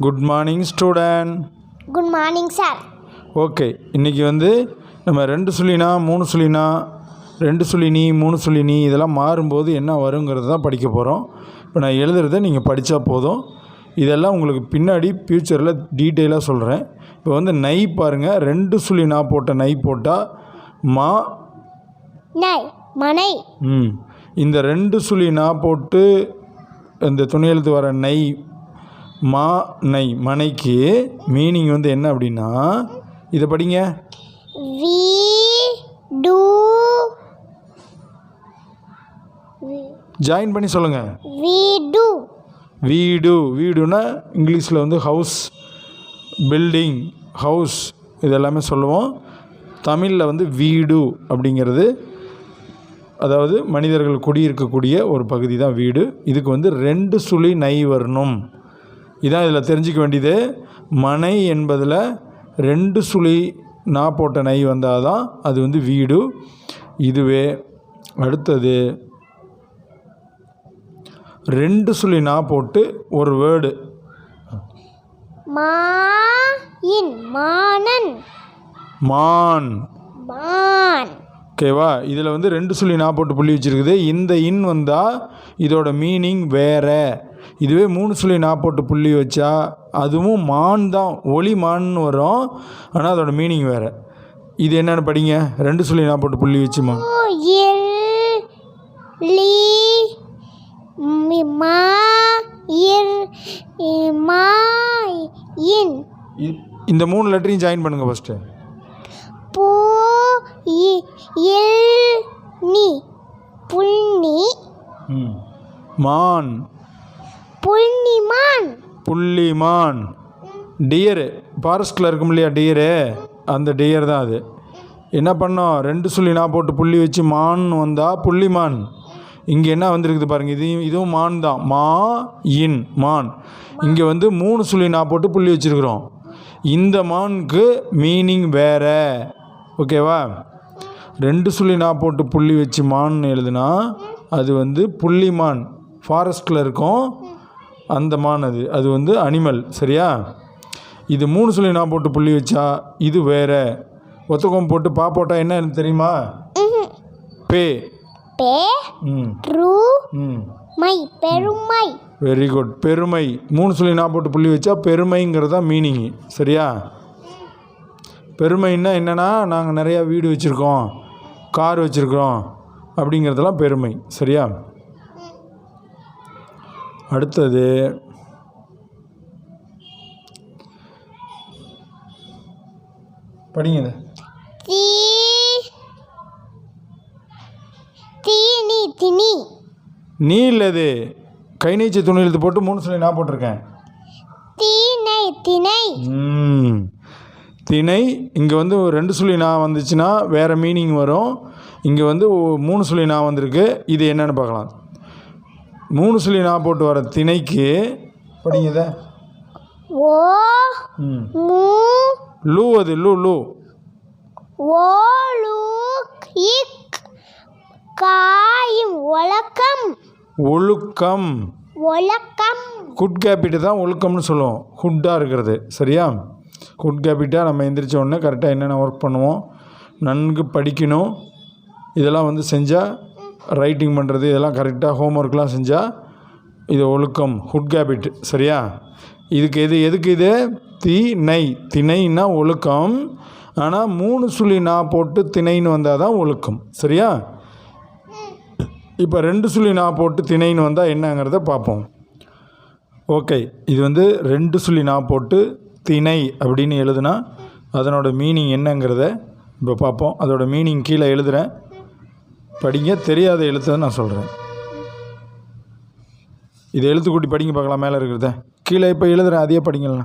Good morning student good morning sir okay இன்றைக்கி வந்து நம்ம ரெண்டு சுழினா மூணு சுழினா ரெண்டு சுழினி மூணு சுழினி இதெல்லாம் மாறும்போது என்ன வருங்கிறது தான் படிக்க போகிறோம் இப்போ நான் எழுதுறதை நீங்கள் படித்தா போதும். இதெல்லாம் உங்களுக்கு பின்னாடி ஃப்யூச்சரில் டீட்டெயிலாக சொல்கிறேன் இப்போ வந்து நை பாருங்கள் ரெண்டு சுழி நான் போட்ட நை போட்டால் மா நை மனை. ம் இந்த ரெண்டு சுழி நான் போட்டு இந்த துணையெழுத்து வர நை மா நை மனைக்கு மீனிங் வந்து என்ன அப்படின்னா இதை படிங்க. வி டு ஜாயின் பண்ணி சொல்லுங்கள் வி டு. வீடு வீடுனா இங்கிலீஷில் வந்து ஹவுஸ் பில்டிங் ஹவுஸ் இதெல்லாமே சொல்லுவோம். தமிழில் வந்து வீடு அப்படிங்கிறது அதாவது மனிதர்கள் குடியிருக்கக்கூடிய ஒரு பகுதி தான் வீடு. இதுக்கு வந்து ரெண்டு சுழி நை வரணும். இதான் இதில் தெரிஞ்சிக்க வேண்டியது. மனை என்பதில் ரெண்டு சுழி நா போட்ட நை வந்தால் தான் அது வந்து வீடு. இதுவே அடுத்தது ரெண்டு சுழி நா போட்டு ஒரு வேர்டு. மான். மான். ஓகேவா? இதில் வந்து ரெண்டு சொல்லி நான் போட்டு புள்ளி வச்சுருக்குது. இந்த இன் வந்தால் இதோட மீனிங் வேற. இதுவே மூணு சொல்லி நான் போட்டு புள்ளி வச்சா அதுவும் மான் தான் ஒளி மான்னு வரும். ஆனால் அதோட மீனிங் வேறு. இது என்னென்னு படிங்க. ரெண்டு சொல்லி நான் போட்டு புள்ளி வச்சுமா? ஓ இல் லி மி மா இர் இ, மா இன். இந்த மூணு லெட்டரையும் ஜாயின் பண்ணுங்கள் ஃபஸ்ட்டு பூ இ இல் நீ. ம். மான். புள்ளிமான். புள்ளிமான். டியரு ஃபாரஸ்ட்டில் இருக்கும் இல்லையா டியரு அந்த டியர் தான் அது. என்ன பண்ணோம்? ரெண்டு சொல்லி நான் போட்டு புள்ளி வச்சு மான் வந்தால் புள்ளிமான். இங்கே என்ன வந்திருக்குது பாருங்கள் இது இதுவும் மான் தான். மா இன் மான். இங்கே வந்து மூணு சொல்லி நான் போட்டு புள்ளி வச்சுருக்குறோம். இந்த மானுக்கு மீனிங் வேறு. ஓகேவா? ரெண்டு சொல்லி நான் போட்டு புள்ளி வச்சு மான் எழுதுனா அது வந்து புள்ளிமான். ஃபாரஸ்ட்டில் இருக்கும் அந்த மான் அது வந்து அனிமல் சரியா? இது மூணு சொல்லி நான் போட்டு புள்ளி வச்சா இது வேற. ஒத்தகம் போட்டு பா போட்டால் என்ன தெரியுமா? பே. பே ம். ரு ம். பெருமை. வெரி குட் பெருமை. மூணு சொல்லி நான் போட்டு புள்ளி வச்சா பெருமைங்கிறது தான் மீனிங்கு சரியா? பெருமைன்னா என்னென்னா நாங்கள் நிறையா வீடு வச்சுருக்கோம். கார் வச்சுருக்கிறோம். அப்படிங்கிறதெல்லாம் பெருமை. சரியா? அடுத்தது படிங்க நீ இல்லது. கை நீச்சல் துணி எழுத்து போட்டு மூணு சொல்லி நான் போட்டிருக்கேன். திணை. ம். திணை இங்கே வந்து ஒரு ரெண்டு சொல்லி நான் வந்துச்சுன்னா வேறு மீனிங் வரும். இங்கே வந்து மூணு சொல்லி நான் வந்திருக்கு. இது என்னன்னு பார்க்கலாம். மூணு சொல்லி நான் போட்டு வர திணைக்கு படிங்க ஓ ம். லூ அது லூ லூ. ஓலு இக் காயும் ஒலக்கம் ஒழுக்கம். ஒலக்கம் குட் கேபிட்டு தான் ஒழுக்கம்னு சொல்லுவோம். ஹுட்டாக இருக்கிறது சரியா? குட் கேபிட்டாக நம்ம எந்திரிச்ச உடனே கரெக்டாக என்னென்ன ஒர்க் பண்ணுவோம் நன்கு படிக்கணும். இதெல்லாம் வந்து செஞ்சால் ரைட்டிங் பண்ணுறது இதெல்லாம் கரெக்டாக ஹோம் ஒர்க்லாம் செஞ்சால் இது ஒழுக்கம் ஹுட் கேபிட் சரியா? இதுக்கு எது எதுக்கு இது? திணை. திணைன்னா ஒழுக்கம். ஆனால் மூணு சுழி நான் போட்டு திணைன்னு வந்தால் தான் ஒழுக்கம் சரியா? இப்போ ரெண்டு சுழி நான் போட்டு திணைன்னு வந்தால் என்னங்கிறத பார்ப்போம். ஓகே இது வந்து ரெண்டு சுழி நான் போட்டு திணை அப்படின்னு எழுதுனா அதனோட மீனிங் என்னங்கிறத இப்போ பார்ப்போம். அதோட மீனிங் கீழே எழுதுகிறேன் படிங்க தெரியாத எழுத்தை நான் சொல்கிறேன் இது எழுத்து கூட்டி படிங்க பார்க்கலாம் மேலே இருக்கிறத. கீழே இப்போ எழுதுகிறேன் அதையே படிங்களா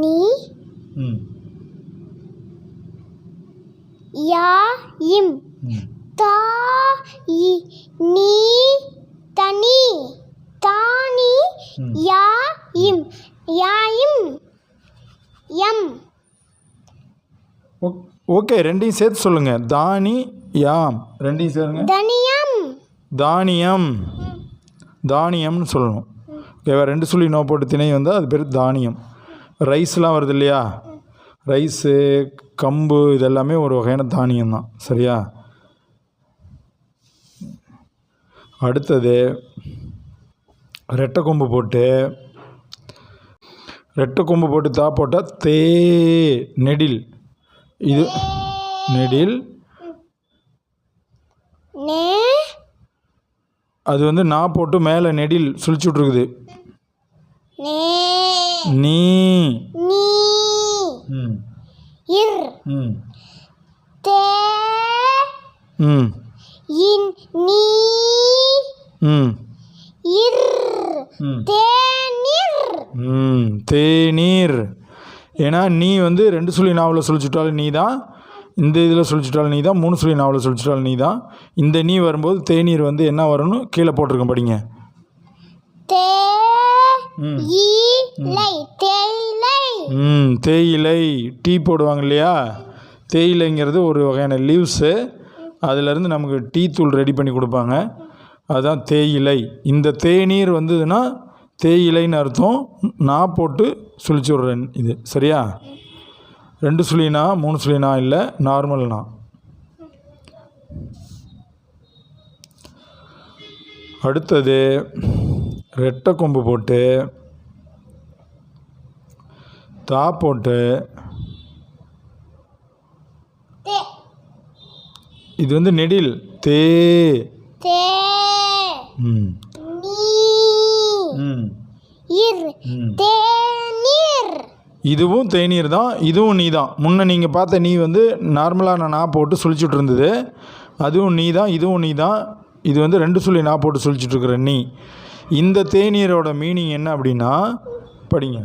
நீ யா இம். தா இ நீ தனி. தானி. யா இம் யா இம் எம் ஓகே ரெண்டையும் சேர்த்து சொல்லுங்கள் தானி யாம். ரெண்டையும் சேருங்க. தனியம். தானியம். தானியம்னு சொல்லணும். ஓகேவா ரெண்டு சொல்லி நோ போட்டு திணை வந்தால் அது பேர் தானியம். ரைஸ்லாம் வருது இல்லையா? ரைஸு கம்பு இதெல்லாமே ஒரு வகையான தானியம் தான். சரியா? அடுத்தது ரெட்டை கொம்பு போட்டு ரெட்டை கொம்பு போட்டு தா போட்டால் தே நெடில். இது நெடில். அது வந்து நா போட்டு மேலே நெடில் சுழிச்சு விட்ருக்குது நே. ம். ம். தேநீர். ஏன்னா நீ வந்து ரெண்டு சொல்லி நாவலை சொல்லிச்சுட்டாலும் நீ தான் இந்த இதில் சொல்லிச்சுட்டாலும் நீ தான் மூணு சொல்லி நாவலை சொல்லிச்சுட்டாலும் நீ தான் இந்த நீ வரும்போது தேநீர் வந்து என்ன வரும்னு கீழே போட்டிருக்கேன் படிங்க. ம். தேயிலை டீ போடுவாங்க இல்லையா? தேயிலைங்கிறது ஒரு வகையான லீவ்ஸு அதிலேருந்து நமக்கு டீ தூள் ரெடி பண்ணி கொடுப்பாங்க. அதுதான் தேயிலை. இந்த தேநீர் வந்ததுன்னா தேயிலைன்னு அர்த்தம். நான் போட்டு சுழிச்சு விட்றேன் இது. சரியா? ரெண்டு சுழினா மூணு சுழினா இல்லை நார்மல்னா அடுத்தது ரெட்டை கொம்பு போட்டு தா போட்டு இது வந்து நெடில். தே தே ம் நீ ம் இர் ம். தேநீர் இதுவும் தேநீர் தான் இதுவும் நீ தான். முன்ன நீங்கள் பார்த்த நீ வந்து நார்மலாக நான் போட்டு சுழிச்சுட்டு இருந்தது. அதுவும் நீ தான் இதுவும் நீ தான். இது வந்து ரெண்டு சொல்லி நான் போட்டு சுழிச்சிட்டு இருக்கிற நீ. இந்த தேநீரோட மீனிங் என்ன அப்படின்னா படிங்க.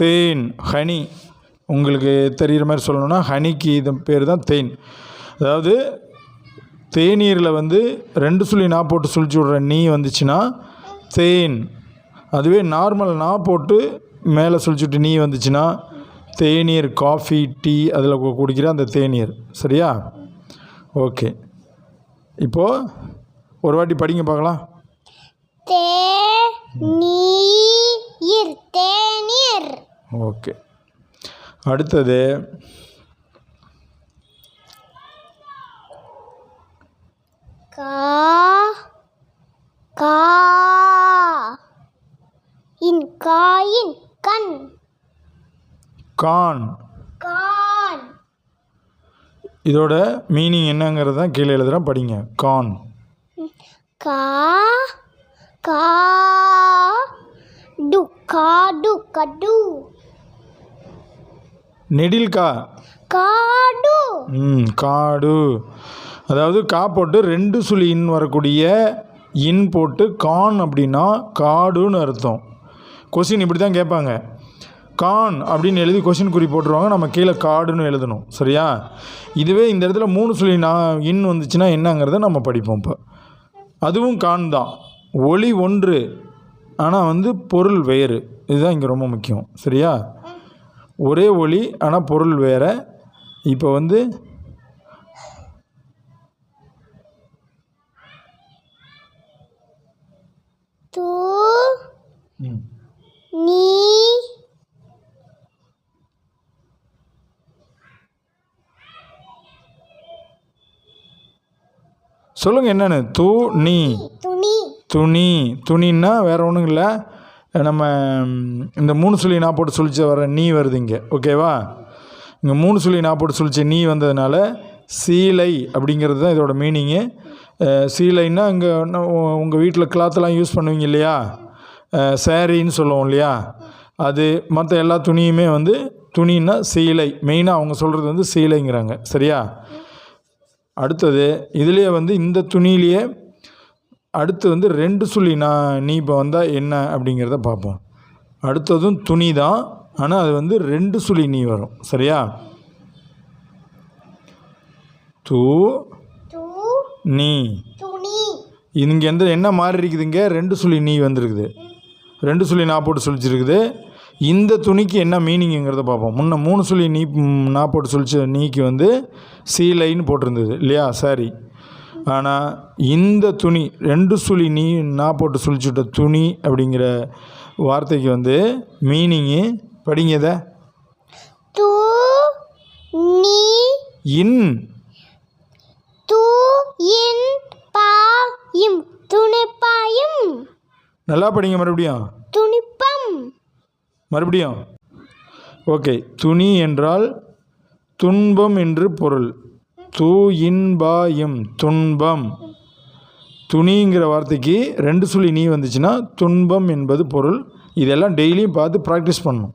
தேன். ஹனி. உங்களுக்கு தெரிகிற மாதிரி சொல்லணும்னா ஹனிக்கு இது பேர் தான் தேன். அதாவது தேநீரில் வந்து ரெண்டு சொல்லி நா போட்டு சுழிச்சு விட்ற நீ வந்துச்சுன்னா தேன். அதுவே நார்மல் நா போட்டு மேலே சுழிச்சுட்டு நீ வந்துச்சுன்னா தேநீர் காஃபி டீ அதில் குடிக்கிற அந்த தேநீர். சரியா? ஓகே. இப்போது ஒரு வாட்டி படிங்க பார்க்கலாம் தேநீர். ஓகே. அடுத்தது கா கா. இன் காயின் கண். கான். கான். இதோட மீனிங் என்னங்கிறது தான் கீழே எழுதுகிறேன் படிங்க. கான். கா கா டு காடு கடு. நெடில் கா. காடு. ம் காடு. அதாவது கா போட்டு ரெண்டு சுழி இன் வரக்கூடிய இன் போட்டு கான் அப்படின்னா காடுன்னு அர்த்தம். கொஷின் இப்படி தான் கேட்பாங்க. கான் அப்படின்னு எழுதி கொஷின் குறி போட்டுருவாங்க. நம்ம கீழே காடுன்னு எழுதணும். சரியா? இதுவே இந்த இடத்துல மூணு சுழி நான் இன் வந்துச்சுன்னா என்னங்கிறத நம்ம படிப்போம் இப்போ. அதுவும் கான் தான். ஒளி ஒன்று. ஆனால் வந்து பொருள் வேறு. இதுதான் இங்கே ரொம்ப முக்கியம். சரியா? ஒரே ஒளி ஆனால் பொருள் வேறு. இப்போ வந்து து நீ சொல்லுங்கள் என்னென்னு? து நீ. துணி. துணி. துணின்னா வேறு ஒன்றும் இல்லை. நம்ம இந்த மூணு சொல்லி நான் போட்டு சுழிச்ச வர நீ வருது இங்கே. ஓகேவா? இங்கே மூணு சொல்லி நான் போட்டு சுழிச்ச நீ வந்ததுனால சீலை அப்படிங்கிறது தான் இதோட மீனிங்கு சீலைன்னா இங்கே உங்கள் வீட்டில் கிளாத்லாம் யூஸ் பண்ணுவீங்க இல்லையா? சேரீன்னு சொல்லுவோம் இல்லையா? அது மற்ற எல்லா துணியுமே வந்து துணின்னா சீலை. மெயினாக அவங்க சொல்கிறது வந்து சீலைங்கிறாங்க. சரியா? அடுத்தது இதுலேயே வந்து இந்த துணியிலேயே அடுத்து வந்து ரெண்டு சொல்லி நான் நீ இப்போ வந்தால் என்ன அப்படிங்கிறத பார்ப்போம். அடுத்ததும் துணி தான். ஆனால் அது வந்து ரெண்டு சுழி நீ வரும். சரியா? தூ நீ. இங்கே எந்த என்ன மாறி இருக்குதுங்க ரெண்டு சுழி நீ வந்திருக்குது. ரெண்டு சுழி நான் போட்டு சுழிச்சிருக்குது. இந்த துணிக்கு என்ன மீனிங்கிறத பார்ப்போம். முன்ன மூணு சொல்லி நீ நான் போட்டு சொல்லிச்ச நீக்கு வந்து சீலைன்னு போட்டிருந்தது. இல்லையா? சாரி. ஆனால் இந்த துணி ரெண்டு சுழி நீ நான் போட்டு சுழிச்சுட்ட துணி அப்படிங்கிற வார்த்தைக்கு வந்து மீனிங்கு படிங்கத து நீ இன். து இன் பாயும் துணிப்பாயும். நல்லா படிங்க மறுபடியும். துணிப்பம். மறுபடியும். ஓகே துணி என்றால் துன்பம் என்று பொருள். து இன்பாயும் துன்பம். துணிங்கிற வார்த்தைக்கு ரெண்டு சொல்லி நீ வந்துச்சுன்னா துன்பம் என்பது பொருள். இதெல்லாம் டெய்லியும் பார்த்து ப்ராக்டிஸ் பண்ணணும்.